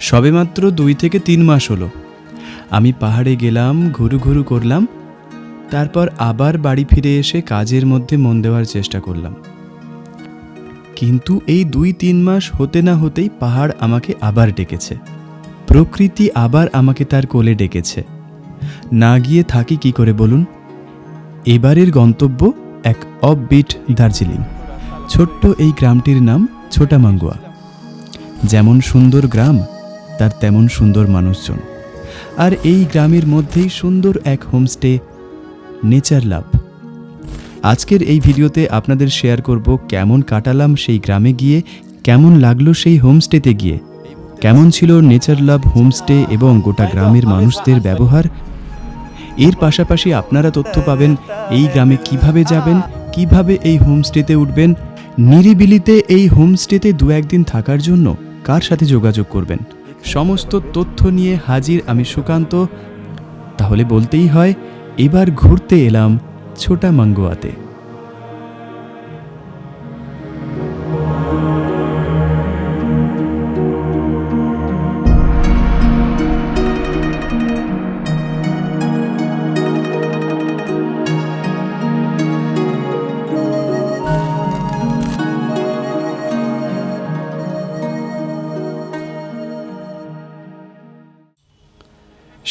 সবেমাত্র দুই থেকে তিন মাস হলো। আমি পাহাড়ে গেলাম, ঘুরু ঘুরু করলাম, তারপর আবার বাড়ি ফিরে এসে কাজের মধ্যে মন দেওয়ার চেষ্টা করলাম। কিন্তু এই দুই তিন মাস হতে না হতেই পাহাড় আমাকে আবার ডেকেছে। প্রকৃতি আবার আমাকে তার কোলে ডেকেছে। না গিয়ে থাকি কি করে বলুন? এবারের গন্তব্য এক অফবিট দার্জিলিং। ছোট্ট এই গ্রামটির নাম ছোটামাঙ্গুয়া। যেমন সুন্দর গ্রাম তার তেমন সুন্দর মানুষজন। আর এই গ্রামের মধ্যেই সুন্দর এক হোমস্টে, নেচার লাভ। আজকের এই ভিডিওতে আপনাদের শেয়ার করব কেমন কাটালাম সেই গ্রামে গিয়ে, কেমন লাগল সেই হোমস্টেতে গিয়ে। কেমন ছিল নেচার লাভ হোমস্টে এবং গোটা গ্রামের মানুষদের ব্যবহার? এর পাশাপাশি আপনারা তথ্য পাবেন, এই গ্রামে কীভাবে যাবেন, কীভাবে এই হোমস্টেতে উঠবেন, নিরিবিলিতে এই হোমস্টেতে দু একদিন থাকার জন্য কার সাথে যোগাযোগ করবেন। সমস্ত তথ্য নিয়ে হাজির আমি সুকান্ত। তাহলে বলতেই হয় এবার ঘুরতে এলাম ছোটা মাঙ্গুয়াতে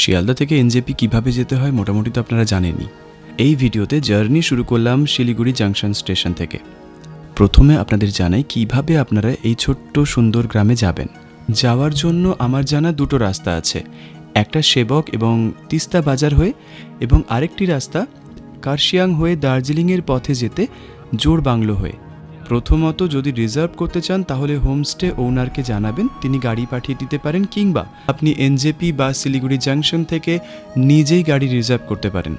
শিয়ালদা থেকে এনজেপি কীভাবে যেতে হয় মোটামুটি তো আপনারা জানেনই। এই ভিডিওতে জার্নি শুরু করলাম শিলিগুড়ি জাংশন স্টেশন থেকে। প্রথমে আপনাদের জানাই কীভাবে আপনারা এই ছোট্ট সুন্দর গ্রামে যাবেন। যাওয়ার জন্য আমার জানা দুটো রাস্তা আছে। একটা সেবক এবং তিস্তা বাজার হয়ে এবং আরেকটি রাস্তা কার্শিয়াং হয়ে দার্জিলিংয়ের পথে যেতে জোর বাংলো হয়ে। প্রথমত যদি রিজার্ভ করতে চান, তাহলে হোমস্টে ওনারকে জানাবেন। তিনি গাড়ি পাঠিয়ে দিতে পারেন কিংবা আপনি এনজেপি বা শিলিগুড়ি জাংশন থেকে নিজেই গাড়ি রিজার্ভ করতে পারেন।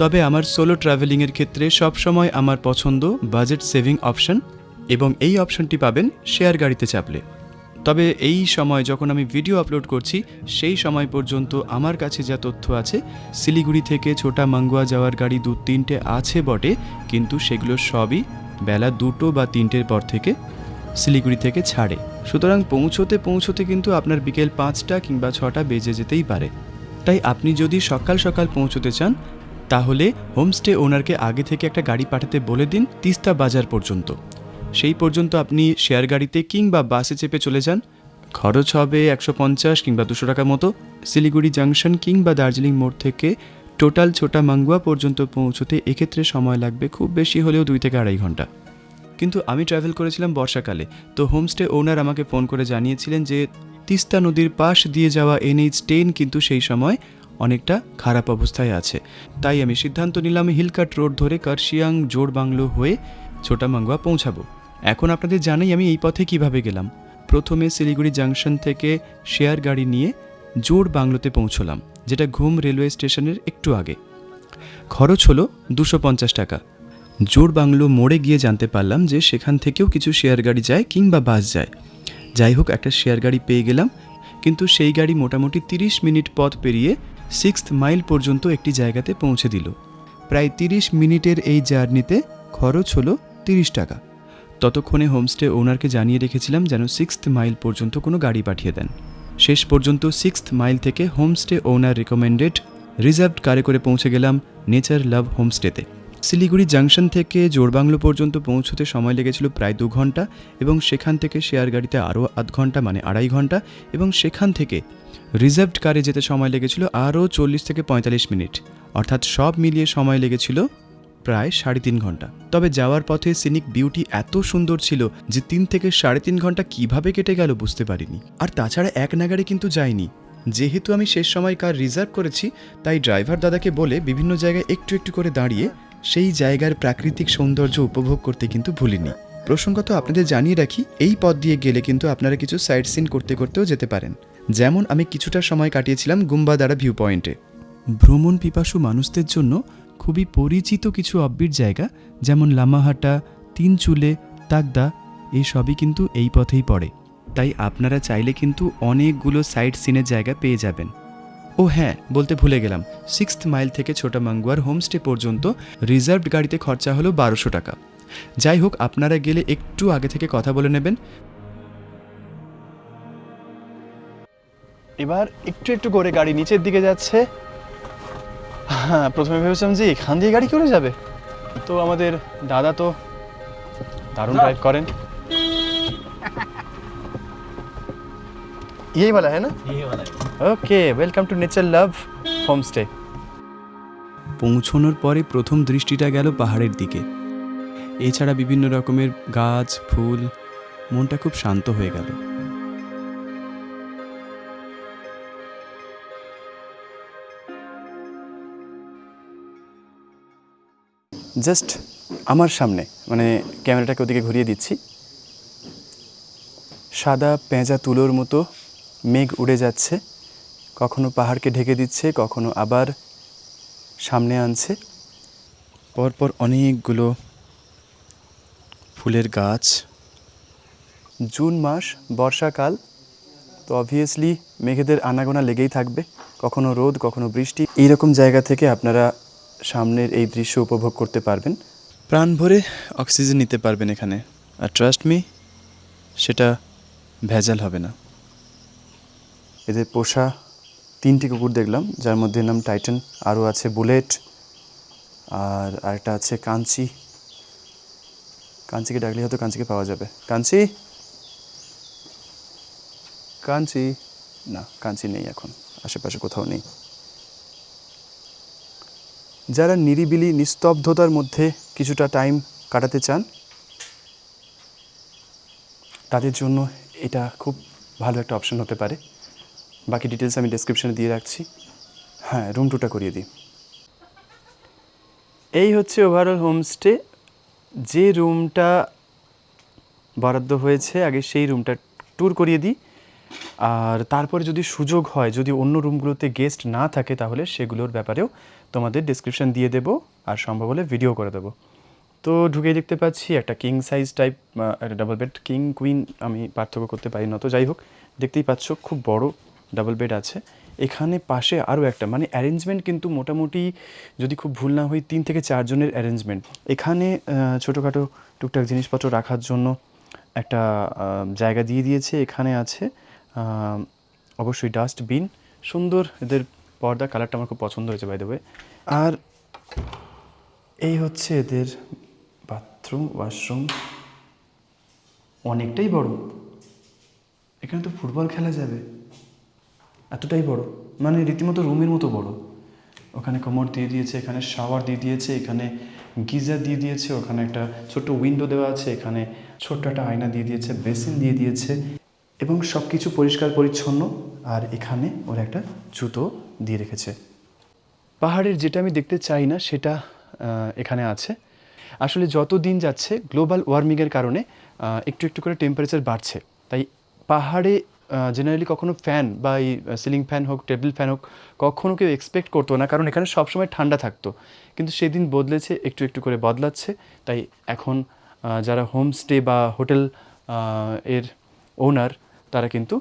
তবে আমার সোলো ট্রাভেলিংয়ের ক্ষেত্রে সবসময় আমার পছন্দ বাজেট সেভিং অপশন এবং এই অপশনটি পাবেন শেয়ার গাড়িতে চাপলে। তবে এই সময় যখন আমি ভিডিও আপলোড করছি, সেই সময় পর্যন্ত আমার কাছে যা তথ্য আছে, শিলিগুড়ি থেকে ছোটা মাঙ্গুয়া যাওয়ার গাড়ি দু তিনটে আছে বটে, কিন্তু সেগুলো সবই বেলা দুটো বা তিনটের পর থেকে শিলিগুড়ি থেকে ছাড়ে। সুতরাং পৌঁছোতে পৌঁছোতে কিন্তু আপনার বিকেল পাঁচটা কিংবা ছটা বেজে যেতেই পারে। তাই আপনি যদি সকাল সকাল পৌঁছতে চান, তাহলে হোমস্টে ওনারকে আগে থেকে একটা গাড়ি পাঠাতে বলে দিন তিস্তা বাজার পর্যন্ত। সেই পর্যন্ত আপনি শেয়ার গাড়িতে কিংবা বাসে চেপে চলে যান। খরচ হবে একশো পঞ্চাশ কিংবা দুশো টাকা মতো। শিলিগুড়ি জাংশন কিংবা দার্জিলিং মোড় থেকে টোটাল ছোটা মাঙ্গুয়া পর্যন্ত পৌঁছতে এক্ষেত্রে সময় লাগবে খুব বেশি হলেও দুই থেকে আড়াই ঘণ্টা। কিন্তু আমি ট্রাভেল করেছিলাম বর্ষাকালে, তো হোমস্টে ওনার আমাকে ফোন করে জানিয়েছিলেন যে তিস্তা নদীর পাশ দিয়ে যাওয়া এনএইচ টেন কিন্তু সেই সময় অনেকটা খারাপ অবস্থায় আছে। তাই আমি সিদ্ধান্ত নিলাম হিলকাট রোড ধরে কার্শিয়াং জোড় বাংলো হয়ে ছোটা মাঙ্গুয়া পৌঁছাবো। এখন আপনাদের জানাই আমি এই পথে কীভাবে গেলাম। প্রথমে শিলিগুড়ি জাংশন থেকে শেয়ার গাড়ি নিয়ে জোড় বাংলোতে পৌঁছলাম। যেটা ঘুম রেলওয়ে স্টেশনের একটু আগে। খরচ হলো দুশো পঞ্চাশ টাকা। জোর বাংলো মোড়ে গিয়ে জানতে পারলাম যে সেখান থেকেও কিছু শেয়ার গাড়ি যায় কিংবা বাস যায়। যাই হোক, একটা শেয়ার গাড়ি পেয়ে গেলাম, কিন্তু সেই গাড়ি মোটামুটি তিরিশ মিনিট পথ পেরিয়ে সিক্সথ মাইল পর্যন্ত একটি জায়গাতে পৌঁছে দিল। প্রায় তিরিশ মিনিটের এই জার্নিতে খরচ হলো তিরিশ টাকা। ততক্ষণে হোমস্টে ওনারকে জানিয়ে রেখেছিলাম যেন সিক্সথ মাইল পর্যন্ত কোনো গাড়ি পাঠিয়ে দেন। শেষ পর্যন্ত সিক্সথ মাইল থেকে হোমস্টে ওনার রিকমেন্ডেড রিজার্ভড কারে করে পৌঁছে গেলাম নেচার লাভ হোমস্টেতে শিলিগুড়ি জাংশন থেকে জোরবাংলো পর্যন্ত পৌঁছতে সময় লেগেছিল প্রায় দু ঘণ্টা এবং সেখান থেকে শেয়ার গাড়িতে আরও আধ ঘণ্টা মানে আড়াই ঘণ্টা এবং সেখান থেকে রিজার্ভড কারে যেতে সময় লেগেছিল আরও চল্লিশ থেকে পঁয়তাল্লিশ মিনিট। অর্থাৎ সব মিলিয়ে সময় লেগেছিল প্রায় সাড়ে তিন ঘণ্টা। তবে যাওয়ার পথে সিনিক বিউটি এত সুন্দর ছিল যে তিন থেকে সাড়ে তিন ঘণ্টা কীভাবে কেটে গেল বুঝতে পারিনি। আর তাছাড়া এক নাগারে কিন্তু যাইনি। যেহেতু আমি শেষ সময় কার রিজার্ভ করেছি, তাই ড্রাইভার দাদাকে বলে বিভিন্ন জায়গায় একটু একটু করে দাঁড়িয়ে সেই জায়গার প্রাকৃতিক সৌন্দর্য উপভোগ করতে কিন্তু ভুলিনি। প্রসঙ্গত আপনাদের জানিয়ে রাখি, এই পথ দিয়ে গেলে কিন্তু আপনারা কিছু সাইট সিন করতে করতেও যেতে পারেন। যেমন আমি কিছুটা সময় কাটিয়েছিলাম গুম্বাদারা ভিউ পয়েন্টে ভ্রমণ পিপাসু মানুষদের জন্য খুবই পরিচিত কিছু অব্বির জায়গা, যেমন লামাহাটা তিন চুলে তাগদা এই সবই কিন্তু এই পথেই পড়ে। তাই আপনারা চাইলে কিন্তু অনেকগুলো সাইট সিনের জায়গা পেয়ে যাবেন। ও হ্যাঁ বলতে ভুলে গেলাম। সিক্সথ মাইল থেকে ছোটা মাঙ্গুয়ার হোমস্টে পর্যন্ত রিজার্ভড গাড়িতে খরচা হলো বারোশো টাকা। যাই হোক, আপনারা গেলে একটু আগে থেকে কথা বলে নেবেন। এবার একটু একটু করে গাড়ি নিচের দিকে যাচ্ছে। হ্যাঁ প্রথমে ভেবেছিলাম যে এখান দিয়ে গাড়ি করে যাবে তো আমাদের দাদা তো দারুণ ড্রাইভ করেন यही वाला है ना okay welcome to nature love homestay পৌঁছনোর পরে প্রথম দৃষ্টিটা গেল পাহাড়ের দিকে এছাড়া বিভিন্ন রকমের গাছ ফুল মনটা খুব শান্ত হয়ে গেল জাস্ট আমার সামনে মানে ক্যামেরাটাকে ওদিকে ঘুরিয়ে দিচ্ছি। সাদা পেঁজা তুলোর মতো মেঘ উড়ে যাচ্ছে, কখনো পাহাড়কে ঢেকে দিচ্ছে, কখনো আবার সামনে আনছে। পরপর অনেকগুলো ফুলের গাছ। জুন মাস, বর্ষাকাল, তো অবভিয়াসলি মেঘেদের আনাগোনা লেগেই থাকবে। কখনো রোদ, কখনো বৃষ্টি। এইরকম জায়গা থেকে আপনারা সামনের এই দৃশ্য উপভোগ করতে পারবেন। প্রাণ ভরে অক্সিজেন নিতে পারবেন এখানে। আর ট্রাস্ট মি সেটা ভেজাল হবে না। এদের পোষা তিনটি কুকুর দেখলাম যার মধ্যে নাম টাইটান আরও আছে বুলেট আর আরেকটা আছে কাঞ্চি কাঞ্চিকে ডাকলে হয়তো কাঞ্চিকে পাওয়া যাবে। কাঞ্চি কাঞ্চি না কাঞ্চি নেই এখন আশেপাশে কোথাও নেই। যারা নিরিবিলি নিস্তব্ধতার মধ্যে কিছুটা টাইম কাটাতে চান, তাদের জন্য এটা খুব ভালো একটা অপশন হতে পারে। বাকি ডিটেলস আমি ডেসক্রিপশনে দিয়ে রাখছি। হ্যাঁ রুম টুটা করিয়ে দিই। এই হচ্ছে ওভারঅল হোমস্টে যে রুমটা বরাদ্দ হয়েছে, আগে সেই রুমটা ট্যুর করিয়ে দিই। আর তারপরে যদি সুযোগ হয়, যদি অন্য রুমগুলোতে গেস্ট না থাকে, তাহলে সেগুলোর ব্যাপারেও তোমাদের ডিসক্রিপশন দিয়ে দেবো আর সম্ভব হলে ভিডিও করে দেবো। তো ঢুকে দেখতে পাচ্ছি একটা কিং সাইজ টাইপ একটা ডাবল বেড কিং কুইন আমি পার্থক্য করতে পারি না, তো যাই হোক, দেখতেই পাচ্ছ খুব বড় ডাবল বেড আছে। এখানে পাশে আরও একটা মানে অ্যারেঞ্জমেন্ট কিন্তু মোটামুটি যদি খুব ভুল না হই, তিন থেকে চারজনের অ্যারেঞ্জমেন্ট এখানে ছোটোখাটো টুকটাক জিনিসপত্র রাখার জন্য একটা জায়গা দিয়ে দিয়েছে, এখানে আছে অবশ্যই ডাস্টবিন। সুন্দর, এদের পর্দা কালারটা আমার খুব পছন্দ হয়েছে বাই ওয়ে আর এই হচ্ছে এদের বাথরুম ওয়াশরুম অনেকটাই বড়। এখানে তো ফুটবল খেলা যাবে। এতটাই বড়। মানে রীতিমতো রুমের মতো বড়। ওখানে কোমর দিয়ে দিয়েছে, এখানে শাওয়ার দিয়ে দিয়েছে, এখানে গিজার দিয়ে দিয়েছে, ওখানে একটা ছোট্ট উইন্ডো দেওয়া আছে, এখানে ছোট্ট একটা আয়না দিয়ে দিয়েছে বেসিন দিয়ে দিয়েছে। এবং সব কিছু পরিষ্কার পরিচ্ছন্ন, আর এখানে ওরা একটা জুতো দিয়ে রেখেছে। পাহাড়ের যেটা আমি দেখতে চাই না, সেটা এখানে আছে। আসলে যত দিন যাচ্ছে, গ্লোবাল ওয়ার্মিংয়ের কারণে একটু একটু করে টেম্পারেচার বাড়ছে। তাই পাহাড়ে জেনারেলি কখনো ফ্যান বা এই সিলিং ফ্যান হোক টেবিল ফ্যান হোক, কখনো কেউ এক্সপেক্ট করতো না, কারণ এখানে সবসময় ঠান্ডা থাকতো। কিন্তু সেদিন বদলেছে, একটু একটু করে বদলাচ্ছে। তাই এখন যারা হোমস্টে বা হোটেল এর ওনার তারা কিন্তু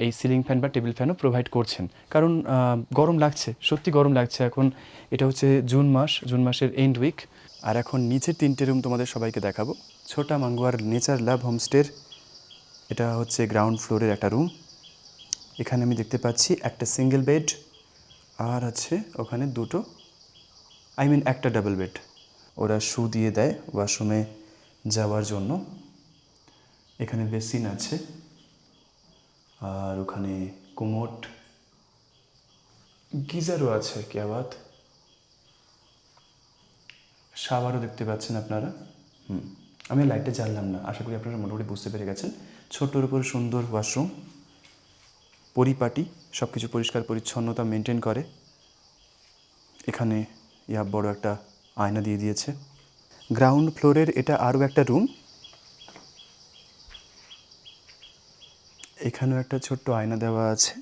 এই সিলিং ফ্যান বা টেবিল ফ্যানও প্রোভাইড করছেন। কারণ গরম লাগছে, সত্যি গরম লাগছে। এখন এটা হচ্ছে জুন মাস, জুন মাসের এন্ড উইক আর এখন নিচের তিনটে রুম তোমাদের সবাইকে দেখাবো। ছোটা মাঙ্গুয়ার নেচার লাভ হোমস্টের এটা হচ্ছে গ্রাউন্ড ফ্লোরের একটা রুম এখানে আমি দেখতে পাচ্ছি একটা সিঙ্গেল বেড আর আছে ওখানে দুটো আই মিন একটা ডাবল বেড ওরা শু দিয়ে দেয় ওয়াশরুমে যাওয়ার জন্য। এখানে বেসিন আছে। আর ওখানে কুমোট। গিজারও আছে কি আবাদ? শাওয়ারও দেখতে পাচ্ছেন আপনারা? হুম, আমি লাইটটা জ্বাললাম না, আশা করি আপনারা মোটামুটি বুঝতে পেরে গেছেন। ছোট্টর উপর সুন্দর ওয়াশরুম পরিপাটি সব কিছু পরিষ্কার পরিচ্ছন্নতা মেনটেন করে। এখানে ইয়া বড় একটা আয়না দিয়ে দিয়েছে। গ্রাউন্ড ফ্লোরের এটা আরও একটা রুম এখানেও একটা ছোট্ট আয়না দেওয়া আছে।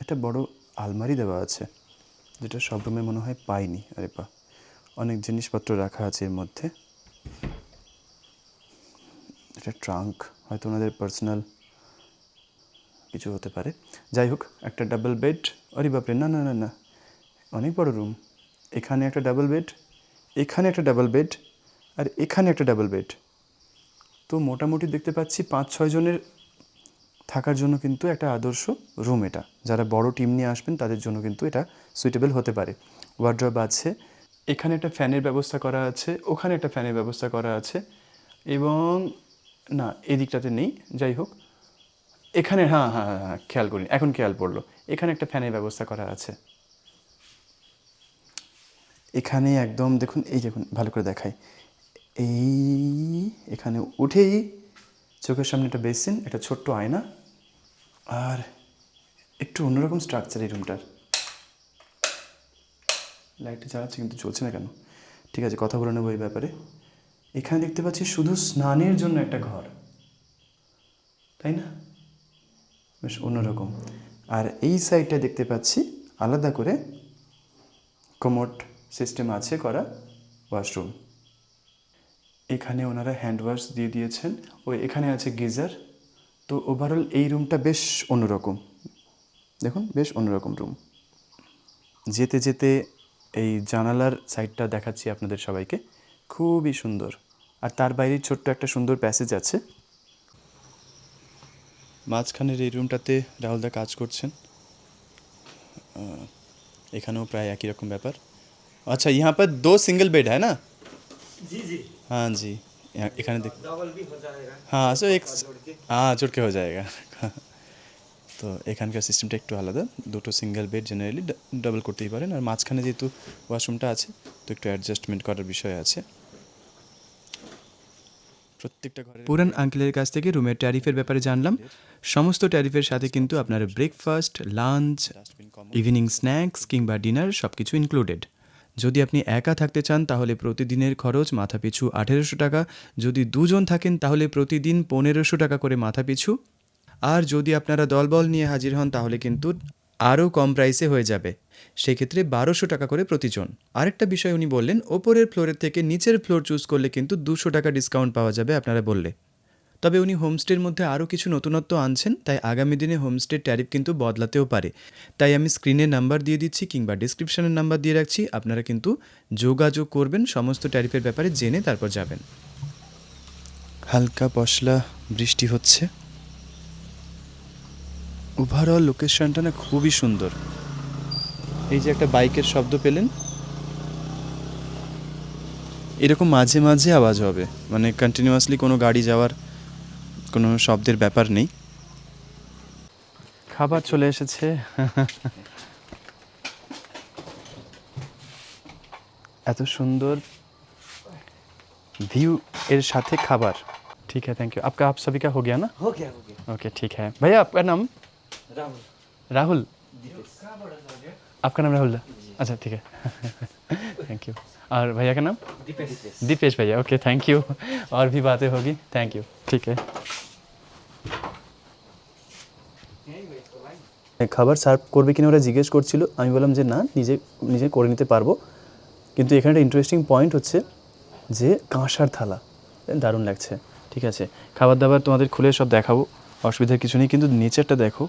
একটা বড় আলমারি দেওয়া আছে, যেটা সব রুমে মনে হয় পাইনি আরে পা অনেক জিনিসপত্র রাখা আছে এর মধ্যে। এটা ট্রাঙ্ক, হয়তো ওনাদের পার্সোনাল কিছু হতে পারে। যাই হোক, একটা ডাবল বেড, আরে বাপরে, না না না না, অনেক বড় রুম। এখানে একটা ডাবল বেড, এখানে একটা ডাবল বেড, আর এখানে একটা ডাবল বেড। তো মোটামুটি দেখতে পাচ্ছি পাঁচ ছয় জনের থাকার জন্য কিন্তু একটা আদর্শ রুম এটা। যারা বড় টিম নিয়ে আসবেন, তাদের জন্য কিন্তু এটা সুইটেবল হতে পারে। ওয়ার্ড্রব আছে, এখানে একটা ফ্যানের ব্যবস্থা করা আছে, ওখানে একটা ফ্যানের ব্যবস্থা করা আছে এবং না, এদিকটাতে নেই, যাই হোক। এখানে হ্যাঁ হ্যাঁ হ্যাঁ হ্যাঁ খেয়াল করিনি, এখন খেয়াল পড়ল। এখানে একটা ফ্যানের ব্যবস্থা করা আছে। এখানে একদম, দেখুন, এই দেখুন, ভালো করে দেখাই। এই, এখানে উঠেই চোখের সামনে একটা বেসিন একটা ছোট্ট আয়না। আর একটু অন্যরকম স্ট্রাকচার এই রুমটার লাইটটা জ্বালাচ্ছে কিন্তু চলছে না কেন? ঠিক আছে, কথা বলে নেব এই ব্যাপারে। এখানে দেখতে পাচ্ছি শুধু স্নানের জন্য একটা ঘর। তাই না? বেশ অন্যরকম। আর এই সাইডটা দেখতে পাচ্ছি আলাদা করে কমোড সিস্টেম আছে করা ওয়াশরুম এখানে ওনারা হ্যান্ড ওয়াশ দিয়ে দিয়েছেন। ও এখানে আছে গিজার। তো ওভারঅল এই রুমটা বেশ অন্যরকম। দেখুন বেশ অন্যরকম রুম যেতে যেতে এই জানালার সাইডটা দেখাচ্ছি আপনাদের সবাইকে। খুবই সুন্দর। আর তার বাইরে ছোট্ট একটা সুন্দর প্যাসেজ আছে। মাঝখানের এই রুমটাতে রাহুলদা কাজ করছেন। এখানেও প্রায় একই রকম ব্যাপার। আচ্ছা ইহা দো সিঙ্গল বেড হ্যাঁ না? হ্যাঁ জি। এখানে দেখ হ্যাঁ সো এক হ্যাঁ জোরকে হয়ে যায়গা তো এখানকার সিস্টেমটা একটু আলাদা দুটো সিঙ্গেল বেড জেনারেলি ডাবল করতেই পারেন আর মাঝখানে যেহেতু ওয়াশরুমটা আছে তো একটু অ্যাডজাস্টমেন্ট করার বিষয় আছে প্রত্যেকটা ঘরে পুরান আঙ্কেলের কাছ থেকে রুমের ট্যারিফের ব্যাপারে জানলাম। সমস্ত ট্যারিফের সাথে কিন্তু আপনার ব্রেকফাস্ট লাঞ্চ ইভিনিং স্ন্যাক্স কিংবা ডিনার সব কিছু ইনক্লুডেড যদি আপনি একা থাকতে চান, তাহলে প্রতিদিনের খরচ মাথাপিছু আঠেরোশো টাকা। যদি দুজন থাকেন, তাহলে প্রতিদিন পনেরোশো টাকা করে মাথাপিছু। আর যদি আপনারা দলবল নিয়ে হাজির হন, তাহলে কিন্তু আরও কম প্রাইসে হয়ে যাবে। সেক্ষেত্রে বারোশো টাকা করে প্রতিজন। আরেকটা বিষয় উনি বললেন, ওপরের ফ্লোরের থেকে নিচের ফ্লোর চুজ করলে কিন্তু দুশো টাকা ডিসকাউন্ট পাওয়া যাবে, আপনারা বললে। তবে উনি হোমস্টের মধ্যে আরও কিছু নতুনত্ব আনছেন, তাই আগামী দিনে হোমস্টের ট্যারিফ কিন্তু বদলাতেও পারে। তাই আমি স্ক্রিনে নাম্বার দিয়ে দিচ্ছি কিংবা ডিসক্রিপশনের নাম্বার দিয়ে রাখছি, আপনারা কিন্তু যোগাযোগ করবেন, সমস্ত ট্যারিফের ব্যাপারে জেনে তারপর যাবেন। হালকা পশলা বৃষ্টি হচ্ছে। ওভারঅল লোকেশনটা না খুবই সুন্দর। এই যে একটা বাইকের শব্দ পেলেন। এরকম মাঝে মাঝে আওয়াজ হবে মানে কন্টিনিউয়াসলি কোনো গাড়ি যাওয়ার কোনো শব্দের ব্যাপার নেই খাবার চলে এসেছে এত সুন্দর ভিউ এর সাথে খাবার ठीक है थैंक यू आपका आप सभी का हो गया ना हो गया हो गया ओके ठीक है भैया आपका नाम राहुल राहुल दीपेश आपका नाम राहुल अच्छा ठीक है थैंक यू और भैया का नाम दीपेश दीपेश भैया ओके थैंक यू और भी बातें होगी थैंक यू ठीक है খাবার সার্ভ করবে কিনা ওরা জিজ্ঞেস করছিল আমি বললাম যে না নিজে নিজে করে নিতে পারবো কিন্তু এখানে একটা ইন্টারেস্টিং পয়েন্ট হচ্ছে যে কাঁসার থালা দারুণ লাগছে ঠিক আছে খাবার দাবার তোমাদের খুলে সব দেখাবো অসুবিধার কিছু নেই কিন্তু নেচারটা দেখো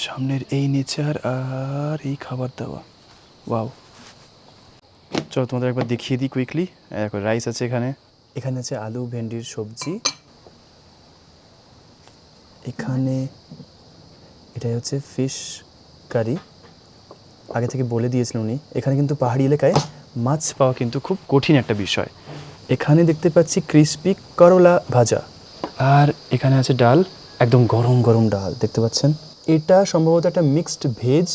সামনের এই নেচার আর এই খাবার দাবার ওয়াও চলো তোমাদের একবার দেখিয়ে দিই কুইকলি দেখো রাইস আছে এখানে। এখানে আছে আলু, ভেন্ডির সবজি। এখানে এটাই হচ্ছে ফিশ কারি আগে থেকে বলে দিয়েছিলেন উনি। এখানে কিন্তু পাহাড়ি এলাকায় মাছ পাওয়া কিন্তু খুব কঠিন একটা বিষয়। এখানে দেখতে পাচ্ছি ক্রিসপি করলা ভাজা। আর এখানে আছে ডাল, একদম গরম গরম ডাল। দেখতে পাচ্ছেন? এটা সম্ভবত একটা মিক্সড ভেজ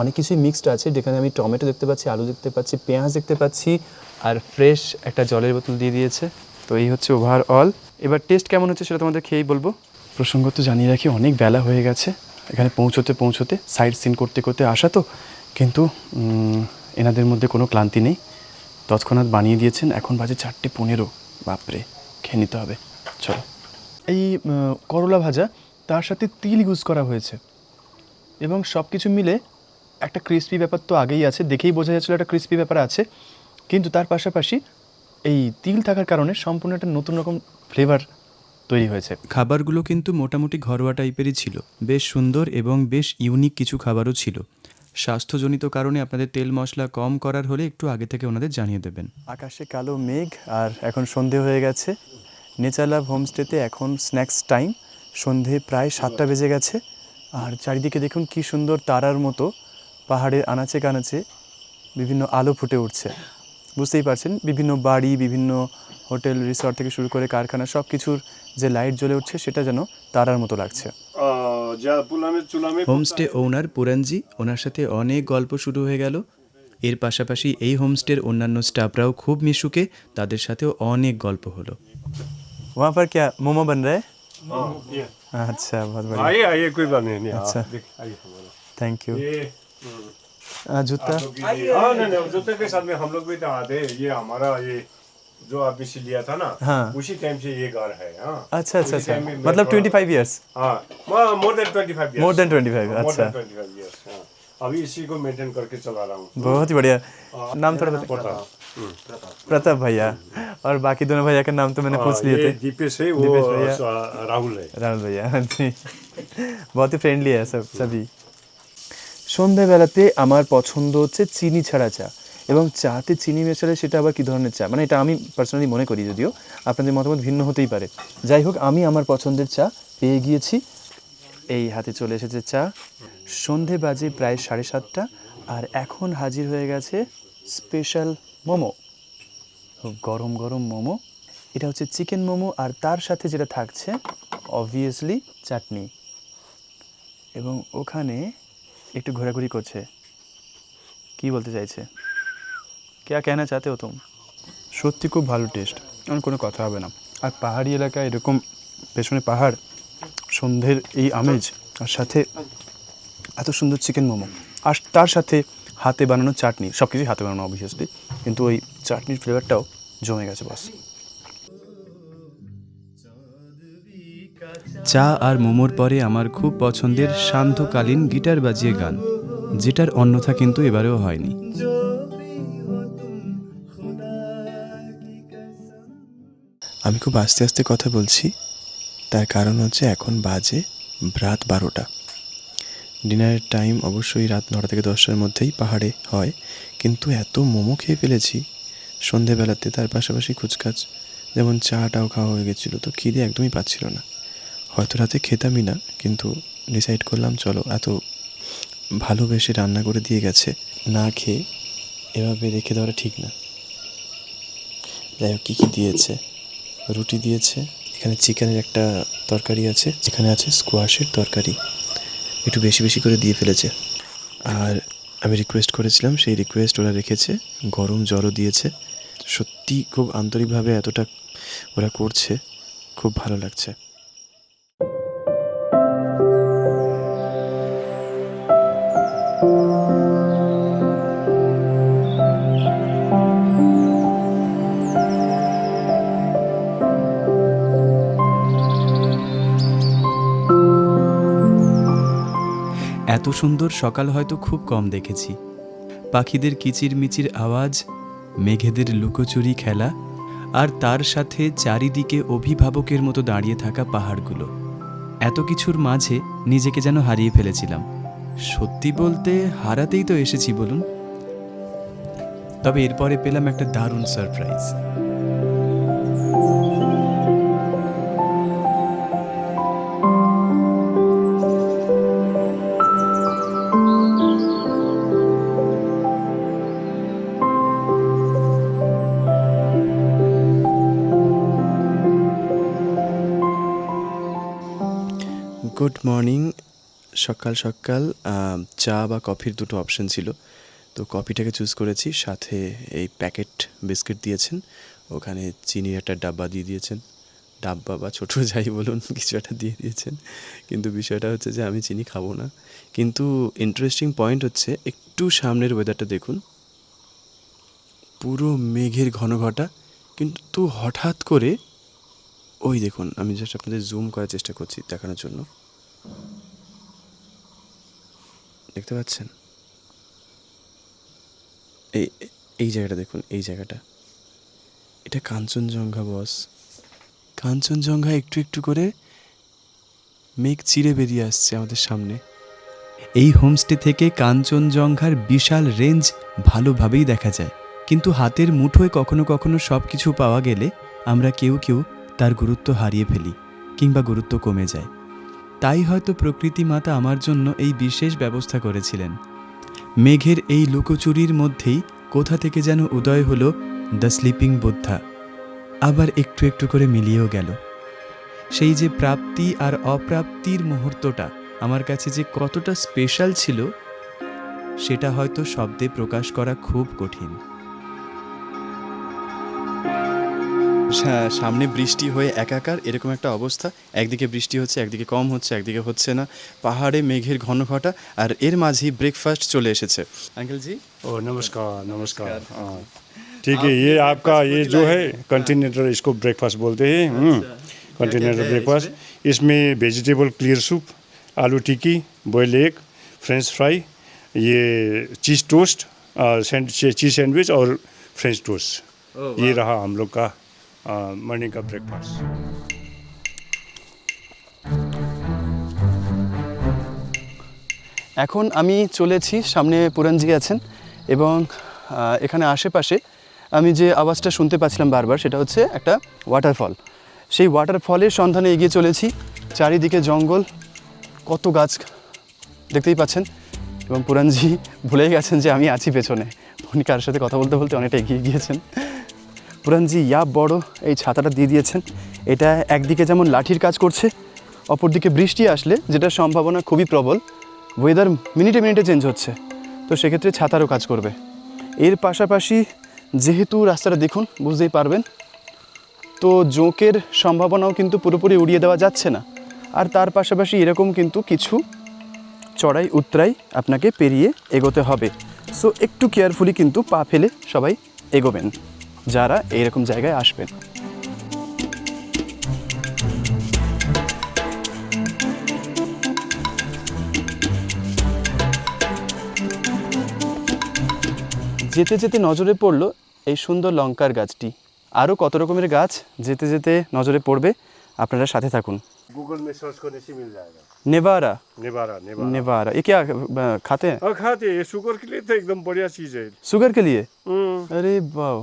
অনেক কিছুই মিক্সড আছে। যেখানে আমি টমেটো দেখতে পাচ্ছি, আলু দেখতে পাচ্ছি, পেঁয়াজ দেখতে পাচ্ছি, আর ফ্রেশ একটা জলের বোতল দিয়ে দিয়েছে। তো এই হচ্ছে ওভারঅল এবার টেস্ট কেমন হচ্ছে সেটা তোমাদের খেয়েই বলব। প্রসঙ্গত জানিয়ে রাখি, অনেক বেলা হয়ে গেছে। এখানে পৌঁছতে পৌঁছতে সাইড সিন করতে করতে আসা তো, কিন্তু এনাদের মধ্যে কোনো ক্লান্তি নেই। তৎক্ষণাৎ বানিয়ে দিয়েছেন। এখন বাজে চারটে পনেরো। বাপরে, খেয়ে নিতে হবে। চলো। এই করলা ভাজা তার সাথে তিল ইউজ করা হয়েছে। এবং সব কিছু মিলে একটা ক্রিস্পি ব্যাপার তো আগেই আছে দেখেই বোঝা যাচ্ছিল একটা ক্রিস্পি ব্যাপার আছে। কিন্তু তার পাশাপাশি এই তিল থাকার কারণে সম্পূর্ণ একটা নতুন রকম ফ্লেভার তৈরি হয়েছে। খাবারগুলো কিন্তু মোটামুটি ঘরোয়া টাইপেরই ছিল। বেশ সুন্দর এবং বেশ ইউনিক কিছু খাবারও ছিল। স্বাস্থ্যজনিত কারণে আপনাদের তেল মশলা কম করার হলে একটু আগে থেকে ওনাদের জানিয়ে দেবেন। আকাশে কালো মেঘ আর এখন সন্ধে হয়ে গেছে। নেচার লাভ হোমস্টেতে এখন স্ন্যাক্স টাইম সন্ধে প্রায় সাতটা বেজে গেছে। আর চারিদিকে দেখুন কি সুন্দর তারার মতো পাহাড়ের আনাচে কানাচে বিভিন্ন আলো ফুটে উঠছে। বুঝতেই পারছেন বিভিন্ন বাড়ি বিভিন্ন হোটেল রিসর্ট থেকে শুরু করে কারখানা সব কিছুর যে লাইট জ্বলে উঠছে সেটা যেন তারার মতো লাগছে। হোমস্টে ওনার পুরানজি ওনার সাথে অনেক গল্প শুরু হয়ে গেল। এর পাশাপাশি এই হোমস্টের অন্যান্য স্টাফরাও খুব মিশুকে তাদের সাথেও অনেক গল্প হলো। ওয়া কে মোমো বন রে अच्छा बहुत बढ़िया। आइए आइए कोई बात नहीं अच्छा। हाँ, थैंक यू ये जूता? हाँ नहीं नहीं जूते के साथ में हम लोग भी तो आते ये हमारा ये जो आपने से लिया था ना हाँ। उसी टाइम से ये घर है हाँ। अच्छा अच्छा अच्छा। मतलब ट्वेंटी फाइव ईयर्स हाँ more than twenty five more than 25, अच्छा। ट्वेंटी फाइव ईयर्स अभी इसी को मेंटेन करके चला रहा हूँ बहुत ही बढ़िया नाम थोड़ा बताइए पता प्रताप भैया और बाकी दोनों भैया का नाम तो मैंने पूछ लिए ये थे दीपेश है दीपेश वो भैया। स- राहुल है রাহুল ভাইয়া জি বহুত ফ্রেন্ডলি है सब सभी সন্ধ্যাবেলাতে আমার পছন্দ হচ্ছে চিনি ছাড়া চা এবং চাতে চিনি মেশালে সেটা আবার কী ধরনের চা মানে এটা আমি পার্সোনালি মনে করি যদিও আপনাদের মতামত ভিন্ন হতেই পারে যাই হোক আমি আমার পছন্দের চা পেয়ে গিয়েছি এই হাতে চলে এসেছে চা। সন্ধে বাজে প্রায় সাড়ে সাতটা আর এখন হাজির হয়ে গেছে স্পেশাল মোমো। গরম গরম মোমো। এটা হচ্ছে চিকেন মোমো আর তার সাথে যেটা থাকছে অবভিয়াসলি চাটনি। এবং ওখানে একটু ঘোরাঘুরি করছে। কি বলতে চাইছে? কেয়া কেনা চাতে তুম সত্যি খুব ভালো টেস্ট আর কোনো কথা হবে না। আর পাহাড়ি এলাকায় এরকম পেছনে পাহাড় সন্ধ্যের এই আমেজ আর সাথে এত সুন্দর চিকেন মোমো। আর তার সাথে হাতে বানানো চাটনি সব কিছুই হাতে বানানো অবভিয়াসলি কিন্তু ওই চাটনির ফ্লেভারটাও জমে গেছে বাস চা আর মোমোর পরে আমার খুব পছন্দের সান্ধ্যকালীন গিটার বাজিয়ে গান যেটার অন্যথা কিন্তু এবারেও হয়নি। আমি খুব আস্তে আস্তে কথা বলছি। তার কারণ হচ্ছে এখন বাজে রাত বারোটা। ডিনারের টাইম অবশ্যই রাত নটা থেকে দশটার মধ্যেই পাহাড়ে হয়, কিন্তু এত মোমো খেয়ে ফেলেছি। সন্ধেবেলাতে তার পাশাপাশি কুচকাচ যেমন চাটাও খাওয়া হয়ে গেছিল, তো খিদে একদমই পাচ্ছিল না। হয়তো রাতে খেতামই না, কিন্তু ডিসাইড করলাম, চলো, এত ভালোবেসে রান্না করে দিয়ে গেছে, না খেয়ে এভাবে রেখে দেওয়াটা ঠিক না। যাই হোক, কী কী দিয়েছে? রুটি দিয়েছে এখানে চিকেনের একটা তরকারি আছে, যেখানে আছে স্কোয়াশের তরকারি। একটু বেশি বেশি করে দিয়ে ফেলেছে। আর আমি রিকোয়েস্ট করেছিলাম, সেই রিকোয়েস্ট ওরা রেখেছে, গরম জ্বরও দিয়েছে। সত্যি খুব আন্তরিকভাবে এতটা ওরা করছে, খুব ভালো লাগছে। সুন্দর সকাল হয়তো খুব কম দেখেছি। পাখিদের কিচিরমিচির আওয়াজ, মেঘেদের লুকোচুরি খেলা, আর তার সাথে চারিদিকে অভিভাবকের মতো দাঁড়িয়ে থাকা পাহাড়গুলো। এত কিছুর মাঝে নিজেকে যেন হারিয়ে ফেলেছিলাম। সত্যি বলতে হারাতেই তো এসেছি, বলুন? তবে এরপরে পেলাম একটা দারুণ সারপ্রাইজ মর্নিং সকাল সকাল চা বা কফির দুটো অপশন ছিল। তো কফিটাকে চুজ করেছি, সাথে এই প্যাকেট বিস্কিট দিয়েছেন। ওখানে চিনির একটা ডাব্বা দিয়ে দিয়েছেন। ডাব্বা বা ছোটো যাই বলুন, কিছু একটা দিয়ে দিয়েছেন। কিন্তু বিষয়টা হচ্ছে যে, আমি চিনি খাব না। কিন্তু ইন্টারেস্টিং পয়েন্ট হচ্ছে, একটু সামনের ওয়েদারটা দেখুন। পুরো মেঘের ঘন ঘটা, কিন্তু হঠাৎ করে, ওই দেখুন, আমি জাস্ট আপনাদের জুম করার চেষ্টা করছি দেখানোর জন্য। দেখতে পাচ্ছেন? এই এই জায়গাটা দেখুন, এই জায়গাটা। এটা কাঞ্চনজঙ্ঘা, বস। কাঞ্চনজঙ্ঘা একটু একটু করে মেঘ চিরে বেরিয়ে আসছে আমাদের সামনে। এই হোমস্টে থেকে কাঞ্চনজঙ্ঘার বিশাল রেঞ্জ ভালোভাবেই দেখা যায়। কিন্তু হাতের মুঠোয় কখনো কখনো সব কিছু পাওয়া গেলে আমরা কেউ কেউ তার গুরুত্ব হারিয়ে ফেলি, কিংবা গুরুত্ব কমে যায়। তাই হয়তো প্রকৃতি মাতা আমার জন্য এই বিশেষ ব্যবস্থা করেছিলেন। মেঘের এই লুকোচুরির মধ্যেই কোথা থেকে যেন উদয় হলো দ্য স্লিপিং বুদ্ধা। আবার একটু একটু করে মিলিয়েও গেল। সেই যে প্রাপ্তি আর অপ্রাপ্তির মুহূর্তটা আমার কাছে যে কতটা স্পেশাল ছিল, সেটা হয়তো শব্দে প্রকাশ করা খুব কঠিন। সামনে বৃষ্টি হয়ে একাকার এরকম একটা অবস্থা একদিকে বৃষ্টি হচ্ছে একদিকে কম হচ্ছে একদিকে হচ্ছে না পাহাড়ে মেঘের ঘন ঘটা আর এর মাঝেই ব্রেকফাস্ট চলে এসেছে আঙ্কেল জি ओ नमस्कार नमस्कार हाँ ठीक है ये आपका ये जो है कंटिनेंटल इसको ब्रेकफास्ट बोलते हैं कंटिनेंटल ब्रेकफास्ट इसमें vegetable clear soup aloo tikki boil egg French fry ये चीज़ टोस्ट चीज़ सैंडविच और फ्रेंच टोस्ट ये रहा हम लोग का मॉर्निंग का ब्रेकफास्ट এখন আমি চলেছি সামনে পুরানজি আছেন এবং আহ, এখানে আশেপাশে আমি যে আওয়াজটা শুনতে পাচ্ছিলাম বারবার সেটা হচ্ছে একটা ওয়াটারফল সেই ওয়াটারফলের সন্ধানে এগিয়ে চলেছি চারিদিকে জঙ্গল কত গাছ দেখতেই পাচ্ছেন এবং পুরানজি ভুলেই গেছেন যে আমি আছি পেছনে উনি কার সাথে কথা বলতে বলতে অনেকটা এগিয়ে গিয়েছেন পুরানজি ইয়া বড়, এই ছাতাটা দিয়ে দিয়েছেন। এটা একদিকে যেমন লাঠির কাজ করছে, অপরদিকে বৃষ্টি আসলে যেটা সম্ভাবনা খুবই প্রবল। ওয়েদার মিনিটে মিনিটে চেঞ্জ হচ্ছে, তো সেক্ষেত্রে ছাতারও কাজ করবে। এর পাশাপাশি যেহেতু রাস্তাটা দেখুন, বুঝতেই পারবেন, তো জোঁকের সম্ভাবনাও কিন্তু পুরোপুরি উড়িয়ে দেওয়া যাচ্ছে না। আর তার পাশাপাশি এরকম কিন্তু কিছু চড়াই, উতরাই আপনাকে পেরিয়ে এগোতে হবে। সো একটু কেয়ারফুলি কিন্তু পা ফেলে সবাই এগোবেন। যারা এইরকম জায়গায় আসবেন যেতে যেতে নজরে পড়ল এই সুন্দর লঙ্কার গাছটি আরও কত রকমের গাছ যেতে যেতে নজরে পড়বে আপনারা সাথে থাকুন गूगल में सर्च करने से मिल जाएगा नेवारा निवारा निवारा नेवारा ये क्या अ, खाते हैं और खाते हैं, ये शुगर के लिए तो एकदम बढ़िया चीज़ है शुगर के लिए हम्म, अरे वाह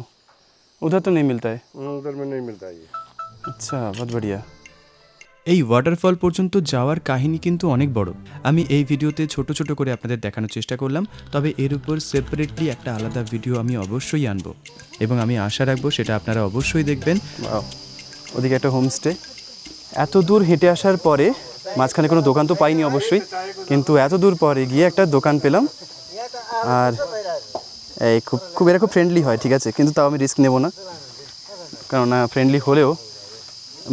उधर तो नहीं मिलता है उधर में नहीं मिलता ये अच्छा बहुत बढ़िया এই ওয়াটারফল পর্যন্ত যাওয়ার কাহিনী কিন্তু অনেক বড় আমি এই ভিডিওতে ছোট ছোট করে আপনাদের দেখানোর চেষ্টা করলাম তবে এর উপর সেপারেটলি একটা আলাদা ভিডিও আমি অবশ্যই আনবো এবং আমি আশা রাখবো সেটা আপনারা অবশ্যই দেখবেন Wow. ওদিকে একটা হোমস্টে এত দূর হেঁটে আসার পরে মাঝখানে কোনো দোকান তো পাইনি অবশ্যই কিন্তু এত দূর পরে গিয়ে একটা দোকান পেলাম আর এই খুব খুব, এরা খুব ফ্রেন্ডলি হয়, ঠিক আছে? কিন্তু তাও আমি রিস্ক নেব না। কেননা ফ্রেন্ডলি হলেও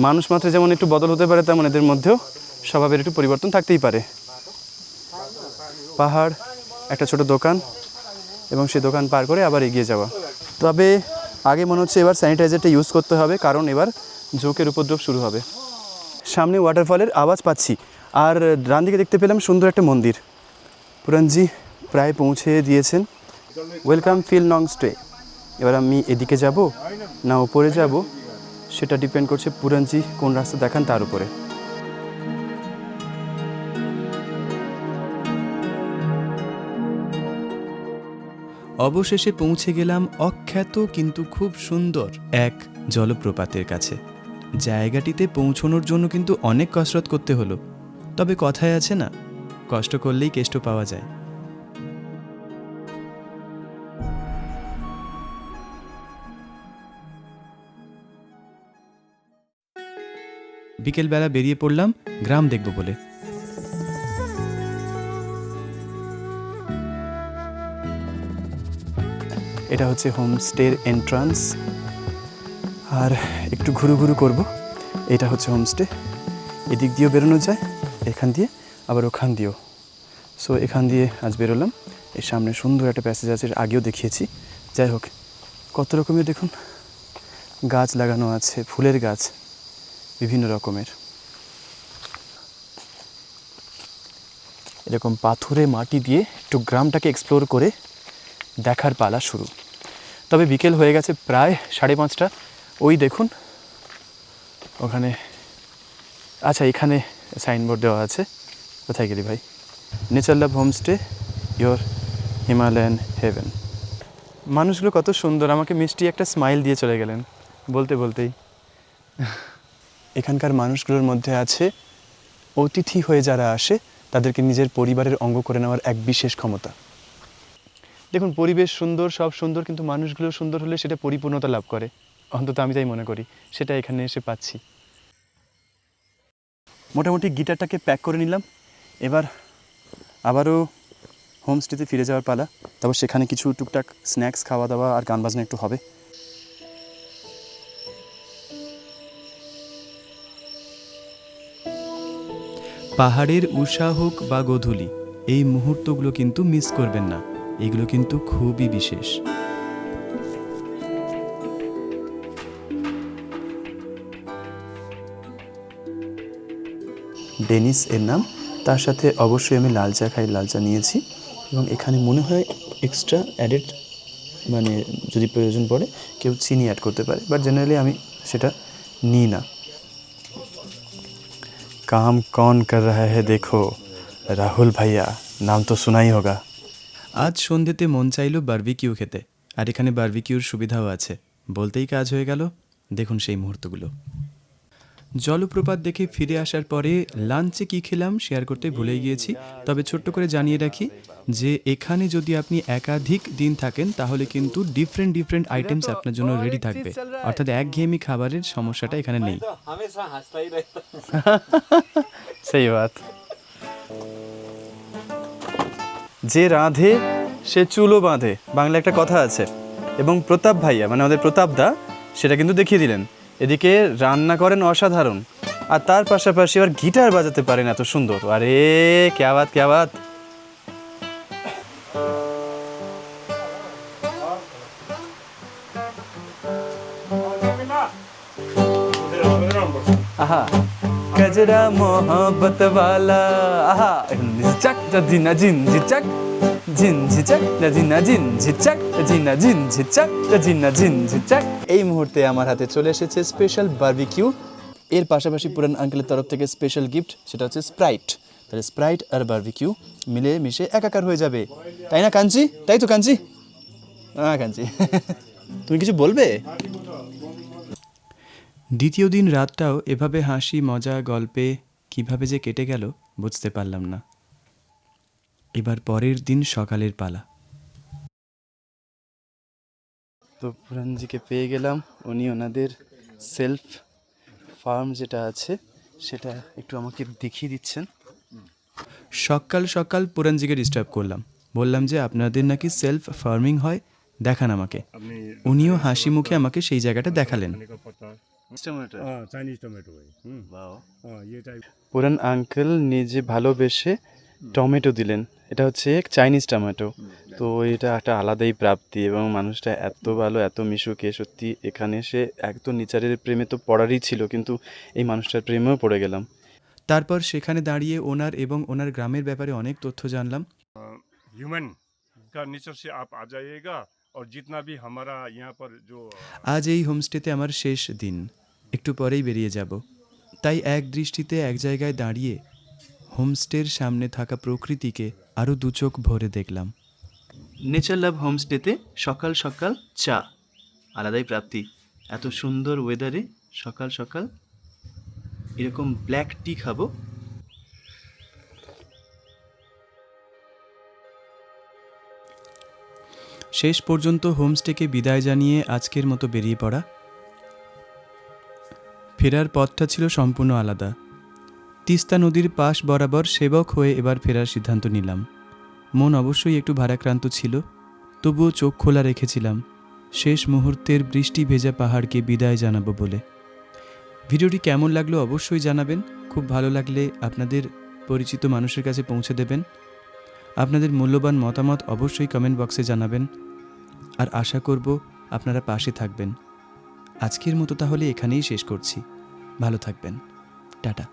মানুষ মাত্র যেমন একটু বদল হতে পারে, তেমন এদের মধ্যেও স্বভাবের একটু পরিবর্তন থাকতেই পারে। পাহাড়, একটা ছোট দোকান এবং সেই দোকান পার করে আবার এগিয়ে যাওয়া। তবে আগে মনে হচ্ছে এবার স্যানিটাইজারটা ইউজ করতে হবে, কারণ এবার ঝোঁকের উপদ্রব শুরু হবে। সামনে ওয়াটারফলের আওয়াজ পাচ্ছি। আর ডান দিকে দেখতে পেলাম সুন্দর একটা মন্দির। পুরানজি প্রায় পৌঁছে দিয়েছেন। ওয়েলকাম ফিল নং স্টে এবার আমি এদিকে যাব, না উপরে যাব, সেটা ডিপেন্ড করছে পুরানজি কোন রাস্তা দেখান তার উপরে। অবশেষে পৌঁছে গেলাম অখ্যাত কিন্তু খুব সুন্দর এক জলপ্রপাতের কাছে। জায়গাটিতে পৌঁছনোর জন্য কিন্তু অনেক কসরত করতে হলো। তবে কথায় আছে না, কষ্ট করলেই কেষ্ট পাওয়া যায়। বিকেলবেলা বেরিয়ে পড়লাম গ্রাম দেখব বলে। এটা হচ্ছে হোমস্টের এন্ট্রান্স। আর একটু ঘুরু ঘুরু করব। এটা হচ্ছে হোমস্টে। এদিক দিয়েও বেরোনো যায়, এখান দিয়ে আবার ওখান দিয়েও। সো এখান দিয়ে আজ বেরোলাম। এর সামনে সুন্দর একটা প্যাসেজ আছে আগেও দেখিয়েছি। যাই হোক, কত রকমের দেখুন? গাছ লাগানো আছে, ফুলের গাছ। বিভিন্ন রকমের। এরকম পাথুরে মাটি দিয়ে একটু গ্রামটাকে এক্সপ্লোর করে দেখার পালা শুরু। তবে বিকেল হয়ে গেছে প্রায় সাড়ে পাঁচটা। ওই দেখুন, ওখানে আচ্ছা এখানে সাইনবোর্ড দেওয়া আছে। কোথায় গেলি ভাই? Nature love homestay your Himalayan heaven. মানুষগুলো কত সুন্দর, আমাকে মিষ্টি একটা স্মাইল দিয়ে চলে গেলেন, বলতে, বলতেই। এখানকার মানুষগুলোর মধ্যে আছে অতিথি হয়ে যারা আসে, তাদেরকে নিজের পরিবারের অঙ্গ করে নেওয়ার এক বিশেষ ক্ষমতা। দেখুন, পরিবেশ সুন্দর, সব সুন্দর, কিন্তু মানুষগুলো সুন্দর হলে সেটা পরিপূর্ণতা লাভ করে। অন্তত আমি তাই মনে করি। সেটা এখানে এসে পাচ্ছি। মোটামুটি গিটারটাকে প্যাক করে নিলাম। এবার আবারও হোমস্টেতে ফিরে যাওয়ার পালা। তারপর সেখানে কিছু টুকটাক স্ন্যাক্স, খাওয়া দাওয়া আর গান বাজনা একটু হবে। পাহাড়ের উষা হোক বা গোধূলি, এই মুহূর্তগুলো কিন্তু মিস করবেন না। এগুলো কিন্তু খুবই বিশেষ। ডেনিস এর নাম। তার সাথে অবশ্যই আমি লাল চা খাই, লাল চা নিয়েছি। এবং এখানে মনে হয় এক্সট্রা অ্যাডেড মানে যদি প্রয়োজন পড়ে, কেউ চিনি অ্যাড করতে পারে। বাট জেনারেলি আমি সেটা নিই না। কাম कौन कर रहा है দেখো রাহুল ভাইয়া নাম তো শোনাই হোগা আজ সন্ধ্যেতে মন চাইল বারবিকিউ খেতে। আর এখানে বারবিকিউর সুবিধাও আছে। বলতেই কাজ হয়ে গেল। দেখুন সেই মুহূর্তগুলো। জলপ্রপাত দেখে ফিরে আসার পরে লাঞ্চে কি খেলাম শেয়ার করতে ভুলে গিয়েছি। তবে ছোট্ট করে জানিয়ে রাখি যে এখানে যদি আপনি একাধিক দিন থাকেন, তাহলে কিন্তু ডিফারেন্ট ডিফারেন্ট আইটেমস আপনার জন্য রেডি থাকবে। অর্থাৎ একঘেয়েমি খাবারের সমস্যাটা এখানে নেই। সেই বাত। যে রাঁধে, সে চুলো বাঁধে। বাংলা একটা কথা আছে। এবং প্রতাপ ভাইয়া মানে আমাদের প্রতাপ দা, সেটা কিন্তু দেখিয়ে দিলেন। এদিকে রান্না করেন অসাধারণ, আর তার পাশাপাশি আর গিটার বাজাতে পারেন এত সুন্দর। আরে ক্যা ক্যাবাত ক্যা আহা। গজরা মোহব্বত वाला। আহা ঝিচক জিনা জিন ঝিচক জিন ঝিচক জিনা জিন ঝিচক জিনা জিন ঝিচক জিনা জিন ঝিচক এই মুহূর্তে আমার হাতে চলে এসেছে স্পেশাল বারবিকিউ এর পাশাপাশি পুরান আঙ্কেলের তরফ থেকে স্পেশাল গিফট সেটা হচ্ছে স্প্রাইট তাহলে স্প্রাইট আর বারবিকিউ মিলে মিশে একাকার হয়ে যাবে। তাই না, কাঞ্চি? তাই তো, কাঞ্চি? হ্যাঁ কাঞ্চি। তুমি কিছু বলবে? দ্বিতীয় দিন রাতটাও এভাবে হাসি মজা গল্পে কীভাবে যে কেটে গেল বুঝতে পারলাম না। এবার পরের দিন সকালের পালা। তো পুরানজিকে পেয়ে গেলাম। উনি ওনাদের সেলফ ফার্ম যেটা আছে সেটা একটু আমাকে দেখিয়ে দিচ্ছেন। সকাল সকাল পুরানজিকে ডিস্টার্ব করলাম। বললাম যে আপনাদের নাকি সেলফ ফার্মিং হয়? দেখান আমাকে। উনিও হাসি মুখে আমাকে সেই জায়গাটা দেখালেন। का पत्ता हाँ चाइनीज टोमेटो है हम्म, हाँ ये टाइप পুরান আঙ্কেল নিজে ভালোবেসে টমেটো দিলেন এটা হচ্ছে চাইনিজ টমেটো তো এটা একটা আলাদাই প্রাপ্তি এবং মানুষটা এত ভালো এত মিশুকে সত্যি এখানে এসে একদম নিচারের প্রেমে তো পড়ারই ছিল কিন্তু এই মানুষটার প্রেমেও পড়ে গেলাম তারপর সেখানে দাঁড়িয়ে ওনার এবং ওনার গ্রামের ব্যাপারে অনেক তথ্য জানলাম ह्यूमन का नेचर से आप आ जाइएगा और जितना भी हमारा यहाँ पर जो আজ এই হোমস্টেতে আমার শেষ দিন একটু পরেই বেরিয়ে যাব। তাই এক দৃষ্টিতে এক জায়গায় দাঁড়িয়ে হোমস্টের সামনে থাকা প্রকৃতিকে আরও দু চোখ ভরে দেখলাম। নেচার লাভ হোমস্টেতে সকাল সকাল চা আলাদাই প্রাপ্তি। এত সুন্দর ওয়েদারে সকাল সকাল এরকম ব্ল্যাক টি খাব। শেষ পর্যন্ত হোমস্টেকে বিদায় জানিয়ে আজকের মতো বেরিয়ে পড়া। ফেরার পথটা ছিল সম্পূর্ণ আলাদা। তিস্তা নদীর পাশ বরাবর সেবক হয়ে এবার ফেরার সিদ্ধান্ত নিলাম। মন অবশ্যই একটু ভারাক্রান্ত ছিল, তবুও চোখ খোলা রেখেছিলাম, শেষ মুহূর্তের বৃষ্টি ভেজা পাহাড়কে বিদায় জানাব বলে। ভিডিওটি কেমন লাগল অবশ্যই জানাবেন, খুব ভালো লাগলে আপনাদের পরিচিত মানুষের কাছে পৌঁছে দেবেন। আপনাদের মূল্যবান মতামত অবশ্যই কমেন্ট বক্সে জানাবেন, আর আশা করব আপনারা পাশে থাকবেন। আজকের মতো তাহলে এখানেই শেষ করছি। ভালো থাকবেন। টাটা।